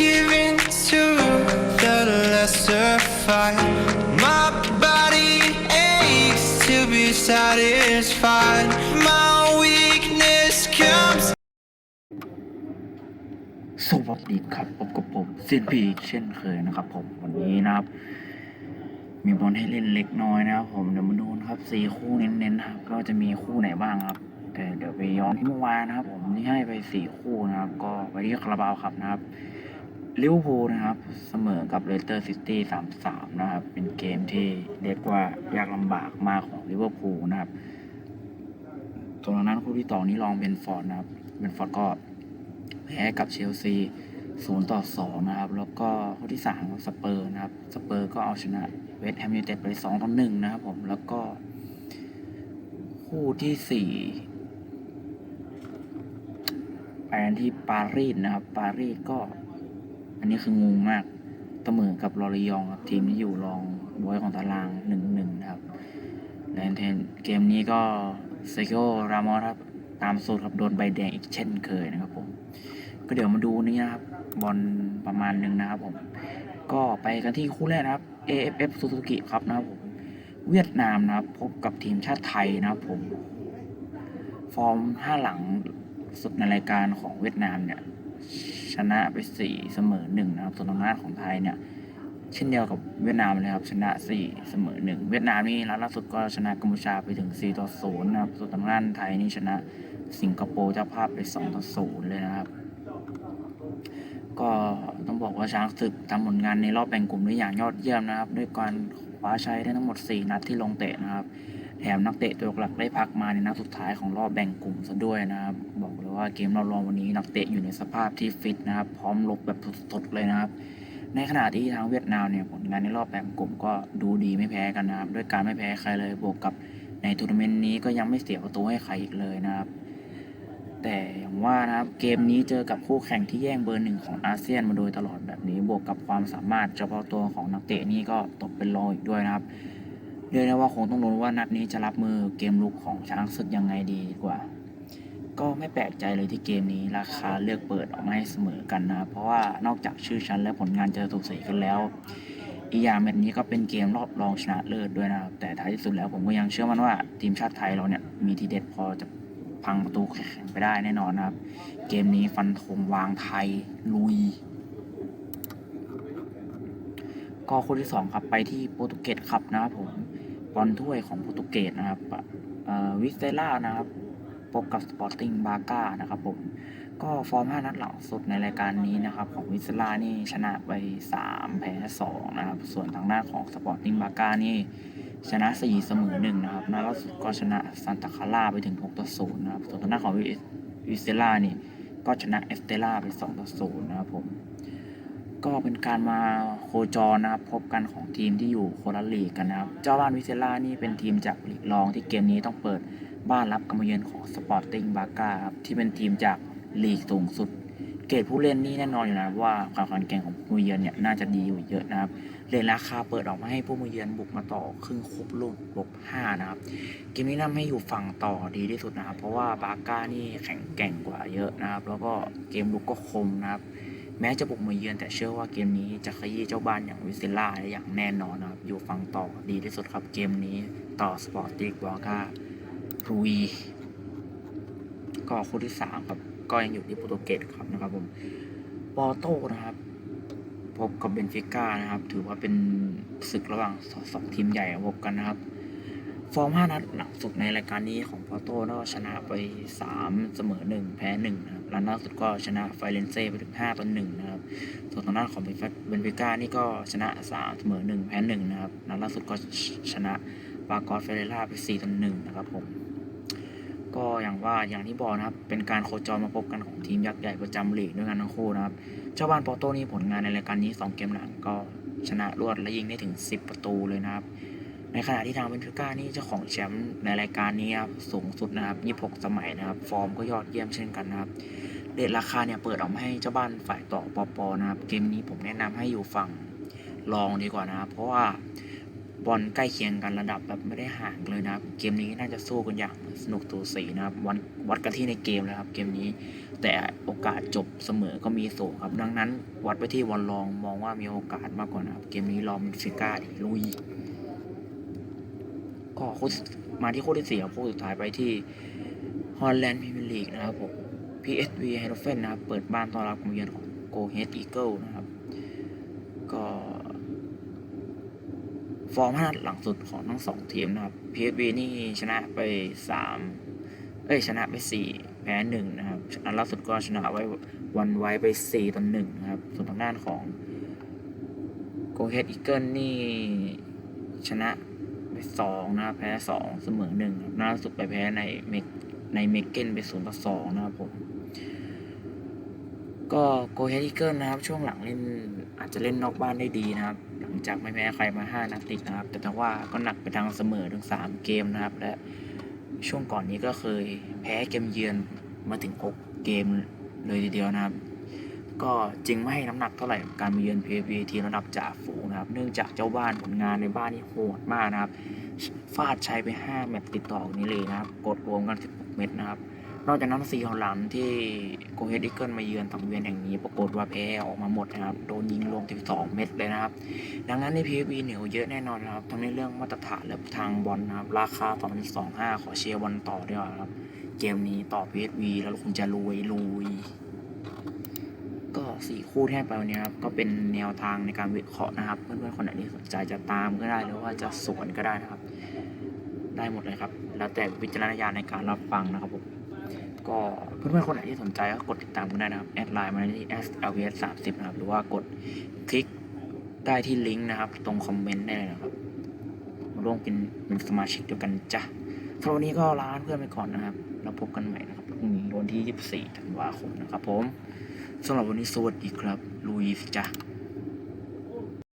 giving to the lesser fight. My body aches to be satisfied. My weakness comes. สวัสดีครับพบกับผมซินพีเช่นเคยนะครับผมวันนี้นะครับ มีบอลให้เล่นเล็กน้อยนะครับผมเดี๋ยวมาดูนะครับสี่คู่เน้นๆครับก็จะมีคู่ไหนบ้างครับ แต่เดี๋ยวไปย้อนที่เมื่อวานนะครับ ผมที่ให้ไปสี่คู่นะครับ ก็ไปที่คาราบาวครับนะครับ ลิเวอร์พูลนะครับ เสมอกับเลสเตอร์ซิตี้สามสามนะครับ เป็นเกมที่เรียกว่ายากลำบากมากของลิเวอร์พูลนะครับส่วนทางนั้นคู่ที่ต่อนี้ลองเบนฟอร์ดนะครับเบนฟอร์ดก็แพ้กับเชลซีศูนย์ต่อสองนะครับ แล้วก็คู่ที่สามสเปอร์นะครับ สเปอร์ก็เอาชนะเวสต์แฮมยูไนเต็ดไปสองต่อหนึ่งนะครับผม แล้วก็ คู่ที่สี่ไปที่ปารีสนะครับ ปารีสก็ อันนี้คืองงมากเสมอกับลอริยองครับทีมที่อยู่รองบอยของตารางหนึ่งหนึ่งครับและเทนเกมนี้ก็เซโกรามอสครับตามสูตรครับโดนใบแดงอีกเช่นเคยนะครับผมก็เดี๋ยวมาดูนี่นะครับบอลประมาณหนึ่งนะครับผมก็ไปกันที่คู่แรกนะครับ AFF Suzuki ครับนะครับผมเวียดนามนะครับ พบกับทีมชาติไทยนะครับผม ฟอร์มห้าหลังสุดในรายการของเวียดนามเนี่ย นะไปสี่เสมอหนึ่งนะครับส่วนทางด้านของไทยเนี่ยเช่นเดียวกับเวียดนามเลยครับชนะสี่เสมอหนึ่งเวียดนามนี่ล่าสุดก็ชนะกัมพูชาไปถึงสี่ต่อศูนะครับส่วนทางด้านไทยนี่ชนะสิงคโปร์เจ้าภาพไปสองต่อศูนย์เลยนะครับ ก็ต้องบอกว่าช้างศึกทำผลงานในรอบแบ่งกลุ่มได้อย่างยอดเยี่ยมนะครับ ด้วยการคว้าชัยได้ทั้งหมด 4 นัดที่ลงเตะนะครับ แถมนักเตะตัวหลักได้พักมาในนัดสุดท้ายของรอบแบ่งกลุ่มซะด้วยนะครับ บอกเลยว่าเกมเรารองวันนี้นักเตะอยู่ในสภาพที่ฟิตนะครับ พร้อมลบแบบสดๆเลยนะครับ ในขณะที่ทางเวียดนามเนี่ยผลงานในรอบแบ่งกลุ่มก็ดูดีไม่แพ้กันนะครับ ด้วยการไม่แพ้ใครเลยบวกกับในทัวร์นาเมนต์นี้ก็ยังไม่เสียประตูให้ใครอีกเลยนะครับ แต่อย่างว่านะครับเกมนี้เจอกับคู่แข่งที่แย่งเบอร์หนึ่งของอาเซียนมาโดยตลอดแบบนี้บวกกับความสามารถเฉพาะตัวของนักเตะนี่ก็ตกเป็นรองอีกด้วยนะครับ เรียกได้ว่าคงต้องลุ้นว่านัดนี้จะรับมือเกมลุกของช้างศึกยังไงดีกว่า ก็ไม่แปลกใจเลยที่เกมนี้ราคาเลือกเปิดออกมาให้เสมอกันนะ เพราะว่านอกจากชื่อชั้นและผลงานจะถูกใส่กันแล้ว อีกอย่างแบบนี้ก็เป็นเกมรอบรองชนะเลิศด้วยนะแต่ท้ายที่สุดแล้วผมก็ยังเชื่อมั่นว่าทีมชาติไทยเราเนี่ยมีทีเด็ดพอจะพังประตูแข่งไปได้แน่นอนนะครับ เกมนี้ฟันธงวางไทยลุยก็คู่ที่สองครับไปที่โปรตุเกสครับนะครับผม บอลถ้วยของโปรตุเกสนะครับอิสเตล่านะครับพบกับสปอร์ติ้งบาก้านะครับผมก็ฟอร์ม 5 นัดหลังสุดในรายการนี้นะครับ ของวิสเตล่านี่ชนะไป 3 แพ้ 2 นะครับ ส่วนทางด้านของสปอร์ติ้งบาก้านี่ ชนะ 4 เสมอ 1 นะครับนัดล่าสุดก็ชนะซันตาคาร่าไปถึง 6 ต่อ 0 นะครับ ส่วนทางด้านของวิสเตล่านี่ ก็ชนะเอสเตล่าไป 2 ต่อ 0 นะครับผม ก็เป็นการมาโคจรนะครับพบกันของทีมที่อยู่โคนละลีกกันนะครับ เจ้าบ้านวิเตล่านี่เป็นทีมจากลีกรองที่เกมนี้ต้องเปิดบ้านรับกำมเยือนของสปอร์ติ้งบาก้าครับที่เป็นทีมจากลีกสูงสุด เกรดผู้เล่นนี่แน่นอนอยู่แล้วว่าความแข็งแกร่งของผู้เยือนเนี่ยน่าจะดีอยู่เยอะนะครับเรทราคาเปิดออกมาให้ผู้มาเยือนบุกมาต่อครึ่งครบลูกบห้านะครับ เกมนี้นำให้อยู่ฝั่งต่อดีที่สุดนะครับ เพราะว่าบาก้านี่แข็งแกร่งกว่าเยอะนะครับ แล้วก็เกมลุกก็คมนะครับ แม้จะบุกมาเยือนแต่เชื่อว่าเกมนี้จะขยี้เจ้าบ้านอย่างวิสเซล่าได้อย่างแน่นอนนะครับอยู่ฝั่งต่อดีที่สุดครับเกมนี้ต่อสปอร์ตติกบาก้ารุยก็คู่ที่สามครับ ก็ยังอยู่ที่โปรตุเกสครับนะครับผมปอโต้นะครับ พบกับเบนฟิก้านะครับ ถือว่าเป็นศึกระหว่างสองทีมใหญ่พบกันนะครับ ฟอร์ม 5 นัดหลังสุดในรายการนี้ของปอโต้ก็ชนะไป 3 เสมอ 1 แพ้1นะครับและล่าสุดก็ชนะไฟเรนเซ่ไปถึง 5ต่อ1นะครับส่วนทางด้านของเบนฟิก้านี่ก็ชนะ 3 เสมอ 1 แพ้1นะครับและล่าสุดก็ชนะบากอสเฟเรล่าไป 4ต่อ1นะครับผมก็อย่างว่าอย่างที่บอกนะครับ เป็นการโคจรมาพบกันของทีมยักษ์ใหญ่ประจำลีกด้วยกันทั้งคู่นะครับเจ้าบ้านปอโต้นี่ผลงานในรายการนี้ 2 เกมหลังก็ชนะรวดและยิงได้ถึง 10 ประตูเลยนะครับ ในขณะที่ทางเบนฟิก้านี่เจ้าของแชมป์ในรายการนี้ครับสูงสุดนะครับ 26 สมัยนะครับ ฟอร์มก็ยอดเยี่ยมเช่นกันนะครับเรทราคาเนี่ยเปิดออกมาให้เจ้าบ้านฝ่ายต่อปอปอนะครับ เกมนี้ผมแนะนำให้อยู่ฝั่งรองดีกว่านะครับ เพราะว่าบอลใกล้เคียงกันระดับแบบไม่ได้ห่างเลยนะครับ เกมนี้น่าจะสู้กันอย่างสนุกตูสีนะครับวัดวัดกันที่ในเกมเลยครับ เกมนี้แต่โอกาสจบเสมอก็มีสูงครับ ดังนั้นวัดไปที่วอลลองมองว่ามีโอกาสมากกว่านะครับ เกมนี้รอมันฟิก้าดิลุย ก็คู่มาที่คู่ที่สี่ครับคู่สุดท้ายไปที่ฮอลแลนด์พรีเมียร์ลีกนะครับผม PSV h e i d o f e n นะครับ เปิดบ้านต้อนรับการเยือนของ Go Ahead Eagle นะครับ ก็ ฟอร์มห้าหลังสุดของทั้งสองทีมนะครับ PSV นี่ชนะไปสามเอ้ย ชนะไปสี่แพ้หนึ่งนะครับอันล่าสุดก็ชนะไว้วันไว้ไปสี่ต่อหนึ่งนะครับ ส่วนทางด้านของ Go Ahead Eagle นี่ชนะ สองนะครับแพ้สองเสมอหนึ่งล่าสุดไปแพ้ในเมกในเมกเกนไปศูนย์ต่อสองนะครับผมก็โกเฮดิเกิลนะครับ ช่วงหลังเล่นอาจจะเล่นนอกบ้านได้ดีนะครับ หลังจากไม่แพ้ใครมา 5นัดติดนะครับ แต่แต่ว่าก็หนักไปทางเสมอถึง 3 เกมนะครับ และช่วงก่อนนี้ก็เคยแพ้เกมเยือนมาถึง 6 เกมเลยทีเดียวนะครับ ก็จึงไม่ให้น้ำหนักเท่าไหร่กับการมาเยือน PSV ทีระดับจ่าฝูง นะครับ เนื่องจากเจ้าบ้านผลงานในบ้านนี่โหดมากนะครับฟาดใช้ไป 5 แมตช์ติดต่อกันนี้เลยนะครับ กดรวมกัน 16 เม็ดนะครับ นอกจากนั้นสี่ของหลังที่โกเฮดิเกิลมาเยือนสังเวียนแห่งนี้ ปรากฏว่าแพ้ออกมาหมดนะครับ โดนยิงรวม 12 เม็ดเลยนะครับ ดังนั้นใน PSV เหนียวเยอะแน่นอนนะครับ ทั้งในเรื่องมาตรฐานและทางบอลนะครับ ราคา2.25 ขอเชียร์บอลต่อดีกว่าครับ เกมนี้ต่อ PSV แล้วคุณจะรวยรวย สี่คู่ที่ให้ไปวันนี้ครับก็เป็นแนวทางในการวิเคราะห์นะครับ เพื่อนๆคนไหนที่สนใจจะตามก็ได้หรือว่าจะสวนก็ได้นะครับ ได้หมดเลยครับ แล้วแต่วิจารณญาณในการรับฟังนะครับผมก็เพื่อนๆคนไหนที่สนใจก็กดติดตามกันได้นะครับแอดไลน์มาที่ slvs 3 0นะครับหรือว่ากดคลิกได้ที่ลิงก์นะครับ ตรงคอมเมนต์ได้เลยนะครับมาร่วมเป็นเป็นสมาชิกเดียวกันจ้ะสำหรับวันนี้ก็ลาเพื่อนไปก่อนนะครับเราพบกันใหม่นะครับพรุ่งนี้วันที่ 24 ธันวาคมนะครับผม สำหรับวันนี้สวัสดีครับ ลุยส์จ้ะ